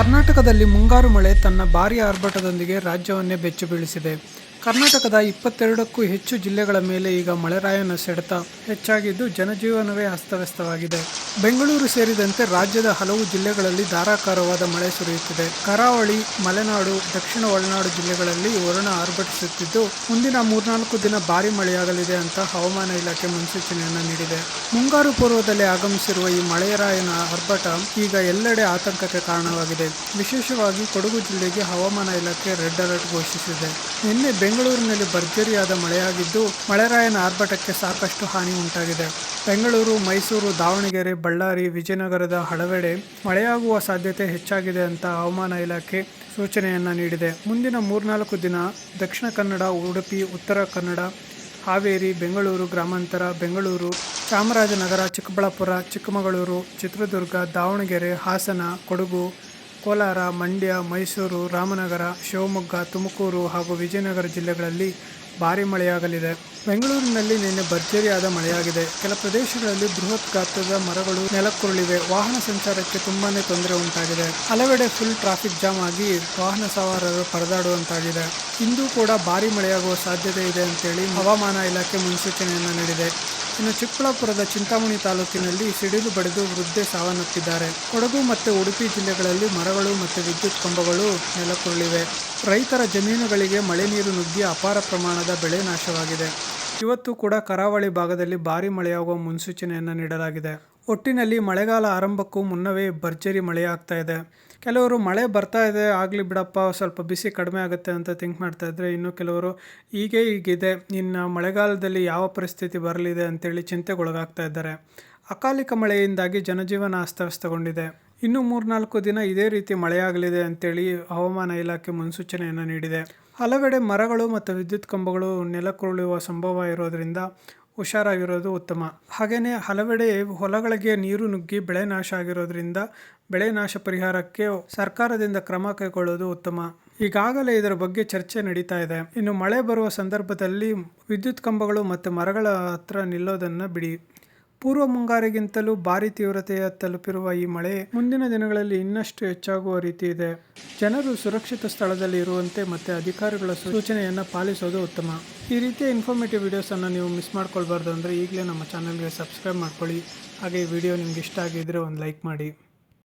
ಕರ್ನಾಟಕದಲ್ಲಿ ಮುಂಗಾರು ಮಳೆ ತನ್ನ ಭಾರೀ ಆರ್ಭಟದೊಂದಿಗೆ ರಾಜ್ಯವನ್ನೇ ಬೆಚ್ಚು ಬೀಳಿಸಿದೆ ಕರ್ನಾಟಕದ ಇಪ್ಪತ್ತೆರಡಕ್ಕೂ ಹೆಚ್ಚು ಜಿಲ್ಲೆಗಳ ಮೇಲೆ ಈಗ ಮಳೆರಾಯನ ಸೆಡೆತ ಹೆಚ್ಚಾಗಿದ್ದು ಜನಜೀವನವೇ ಅಸ್ತವ್ಯಸ್ತವಾಗಿದೆ. ಬೆಂಗಳೂರು ಸೇರಿದಂತೆ ರಾಜ್ಯದ ಹಲವು ಜಿಲ್ಲೆಗಳಲ್ಲಿ ಧಾರಾಕಾರವಾದ ಮಳೆ ಸುರಿಯುತ್ತಿದೆ. ಕರಾವಳಿ, ಮಲೆನಾಡು, ದಕ್ಷಿಣ ಒಳನಾಡು ಜಿಲ್ಲೆಗಳಲ್ಲಿ ವರುಣ ಆರ್ಭಟಿಸುತ್ತಿದ್ದು, ಮುಂದಿನ ಮೂರ್ನಾಲ್ಕು ದಿನ ಭಾರಿ ಮಳೆಯಾಗಲಿದೆ ಅಂತ ಹವಾಮಾನ ಇಲಾಖೆ ಮುನ್ಸೂಚನೆಯನ್ನು ನೀಡಿದೆ. ಮುಂಗಾರು ಪೂರ್ವದಲ್ಲಿ ಆಗಮಿಸಿರುವ ಈ ಮಳೆರಾಯನ ಆರ್ಭಟ ಈಗ ಎಲ್ಲೆಡೆ ಆತಂಕಕ್ಕೆ ಕಾರಣವಾಗಿದೆ. ವಿಶೇಷವಾಗಿ ಕೊಡಗು ಜಿಲ್ಲೆಗೆ ಹವಾಮಾನ ಇಲಾಖೆ ರೆಡ್ ಅಲರ್ಟ್ ಘೋಷಿಸಿದೆ. ನಿನ್ನೆ ಬೆಂಗಳೂರಿನಲ್ಲಿ ಭರ್ಜರಿಯಾದ ಮಳೆಯಾಗಿದ್ದು, ಮಳೆರಾಯನ ಆರ್ಭಟಕ್ಕೆ ಸಾಕಷ್ಟು ಹಾನಿ ಉಂಟಾಗಿದೆ. ಬೆಂಗಳೂರು, ಮೈಸೂರು, ದಾವಣಗೆರೆ, ಬಳ್ಳಾರಿ, ವಿಜಯನಗರದ ಹಲವೆಡೆ ಮಳೆಯಾಗುವ ಸಾಧ್ಯತೆ ಹೆಚ್ಚಾಗಿದೆ ಅಂತ ಹವಾಮಾನ ಇಲಾಖೆ ಸೂಚನೆಯನ್ನು ನೀಡಿದೆ. ಮುಂದಿನ ಮೂರ್ನಾಲ್ಕು ದಿನ ದಕ್ಷಿಣ ಕನ್ನಡ, ಉಡುಪಿ, ಉತ್ತರ ಕನ್ನಡ, ಹಾವೇರಿ, ಬೆಂಗಳೂರು ಗ್ರಾಮಾಂತರ, ಬೆಂಗಳೂರು, ಚಾಮರಾಜನಗರ, ಚಿಕ್ಕಬಳ್ಳಾಪುರ, ಚಿಕ್ಕಮಗಳೂರು, ಚಿತ್ರದುರ್ಗ, ದಾವಣಗೆರೆ, ಹಾಸನ, ಕೊಡಗು ಕೋಲಾರ, ಮಂಡ್ಯ, ಮೈಸೂರು, ರಾಮನಗರ, ಶಿವಮೊಗ್ಗ, ತುಮಕೂರು ಹಾಗೂ ವಿಜಯನಗರ ಜಿಲ್ಲೆಗಳಲ್ಲಿ ಭಾರೀ ಮಳೆಯಾಗಲಿದೆ. ಬೆಂಗಳೂರಿನಲ್ಲಿ ನಿನ್ನೆ ಭರ್ಜರಿಯಾದ ಮಳೆಯಾಗಿದೆ. ಕೆಲ ಪ್ರದೇಶಗಳಲ್ಲಿ ಬೃಹತ್ ಗಾತ್ರದ ಮರಗಳು ನೆಲಕ್ಕುರುಳಿವೆ. ವಾಹನ ಸಂಚಾರಕ್ಕೆ ತುಂಬಾನೇ ತೊಂದರೆ ಉಂಟಾಗಿದೆ. ಹಲವೆಡೆ ಫುಲ್ ಟ್ರಾಫಿಕ್ ಜಾಮ್ ಆಗಿ ವಾಹನ ಸವಾರರು ಪರದಾಡುವಂತಾಗಿದೆ. ಇಂದು ಕೂಡ ಭಾರೀ ಮಳೆಯಾಗುವ ಸಾಧ್ಯತೆ ಇದೆ ಅಂತೇಳಿ ಹವಾಮಾನ ಇಲಾಖೆ ಮುನ್ಸೂಚನೆಯನ್ನು ನೀಡಿದೆ. ಇನ್ನು ಚಿಕ್ಕಬಳ್ಳಾಪುರದ ಚಿಂತಾಮಣಿ ತಾಲೂಕಿನಲ್ಲಿ ಸಿಡಿಲು ಬಡಿದು ವೃದ್ಧೆ ಸಾವನ್ನಪ್ಪಿದ್ದಾರೆ. ಕೊಡಗು ಮತ್ತು ಉಡುಪಿ ಜಿಲ್ಲೆಗಳಲ್ಲಿ ಮರಗಳು ಮತ್ತು ವಿದ್ಯುತ್ ಕಂಬಗಳು ನೆಲಕೊಳ್ಳಿವೆ ರೈತರ ಜಮೀನುಗಳಿಗೆ ಮಳೆ ನೀರು ನುಗ್ಗಿ ಅಪಾರ ಪ್ರಮಾಣದ ಬೆಳೆ ನಾಶವಾಗಿದೆ. ಇವತ್ತು ಕೂಡ ಕರಾವಳಿ ಭಾಗದಲ್ಲಿ ಭಾರೀ ಮಳೆಯಾಗುವ ಮುನ್ಸೂಚನೆಯನ್ನು ನೀಡಲಾಗಿದೆ. ಒಟ್ಟಿನಲ್ಲಿ ಮಳೆಗಾಲ ಆರಂಭಕ್ಕೂ ಮುನ್ನವೇ ಭರ್ಜರಿ ಮಳೆಯಾಗ್ತಾ ಇದೆ. ಕೆಲವರು ಮಳೆ ಬರ್ತಾ ಇದೆ, ಆಗಲಿ ಬಿಡಪ್ಪ, ಸ್ವಲ್ಪ ಬಿಸಿ ಕಡಿಮೆ ಆಗುತ್ತೆ ಅಂತ ಥಿಂಕ್ ಮಾಡ್ತಾ ಇದ್ದರೆ ಇನ್ನು ಕೆಲವರು ಹೀಗೆ ಹೀಗಿದೆ, ಇನ್ನು ಮಳೆಗಾಲದಲ್ಲಿ ಯಾವ ಪರಿಸ್ಥಿತಿ ಬರಲಿದೆ ಅಂತೇಳಿ ಚಿಂತೆಗೊಳಗಾಗ್ತಾ ಇದ್ದಾರೆ. ಅಕಾಲಿಕ ಮಳೆಯಿಂದಾಗಿ ಜನಜೀವನ ಅಸ್ತವ್ಯಸ್ತಗೊಂಡಿದೆ. ಇನ್ನು ಮೂರ್ನಾಲ್ಕು ದಿನ ಇದೇ ರೀತಿ ಮಳೆಯಾಗಲಿದೆ ಅಂತೇಳಿ ಹವಾಮಾನ ಇಲಾಖೆ ಮುನ್ಸೂಚನೆಯನ್ನು ನೀಡಿದೆ. ಹಲವೆಡೆ ಮರಗಳು ಮತ್ತು ವಿದ್ಯುತ್ ಕಂಬಗಳು ನೆಲಕ್ಕುರುಳುವ ಸಂಭವ ಇರೋದರಿಂದ ಹುಷಾರಾಗಿರೋದು ಉತ್ತಮ. ಹಾಗೆಯೇ ಹಲವೆಡೆ ಹೊಲಗಳಿಗೆ ನೀರು ನುಗ್ಗಿ ಬೆಳೆ ನಾಶ ಆಗಿರೋದ್ರಿಂದ ಬೆಳೆ ನಾಶ ಪರಿಹಾರಕ್ಕೆ ಸರ್ಕಾರದಿಂದ ಕ್ರಮ ಕೈಗೊಳ್ಳೋದು ಉತ್ತಮ. ಈಗಾಗಲೇ ಇದರ ಬಗ್ಗೆ ಚರ್ಚೆ ನಡೀತಾ ಇದೆ. ಇನ್ನು ಮಳೆ ಬರುವ ಸಂದರ್ಭದಲ್ಲಿ ವಿದ್ಯುತ್ ಕಂಬಗಳು ಮತ್ತು ಮರಗಳ ಹತ್ರ ನಿಲ್ಲೋದನ್ನು ಬಿಡಿ. ಪೂರ್ವ ಮುಂಗಾರಿಗಿಂತಲೂ ಭಾರಿ ತೀವ್ರತೆಯ ತಲುಪಿರುವ ಈ ಮಳೆ ಮುಂದಿನ ದಿನಗಳಲ್ಲಿ ಇನ್ನಷ್ಟು ಹೆಚ್ಚಾಗುವ ರೀತಿ ಇದೆ. ಜನರು ಸುರಕ್ಷಿತ ಸ್ಥಳದಲ್ಲಿ ಇರುವಂತೆ ಮತ್ತು ಅಧಿಕಾರಿಗಳ ಸೂಚನೆಯನ್ನು ಪಾಲಿಸೋದು ಉತ್ತಮ. ಈ ರೀತಿಯ ಇನ್ಫಾರ್ಮೇಟಿವ್ ವಿಡಿಯೋಸನ್ನು ನೀವು ಮಿಸ್ ಮಾಡ್ಕೊಳ್ಬಾರ್ದು ಅಂದರೆ ಈಗಲೇ ನಮ್ಮ ಚಾನಲ್ಗೆ ಸಬ್ಸ್ಕ್ರೈಬ್ ಮಾಡ್ಕೊಳ್ಳಿ. ಹಾಗೆ ಈ ವಿಡಿಯೋ ನಿಮ್ಗೆ ಇಷ್ಟ ಆಗಿದ್ದರೆ ಒಂದು ಲೈಕ್ ಮಾಡಿ.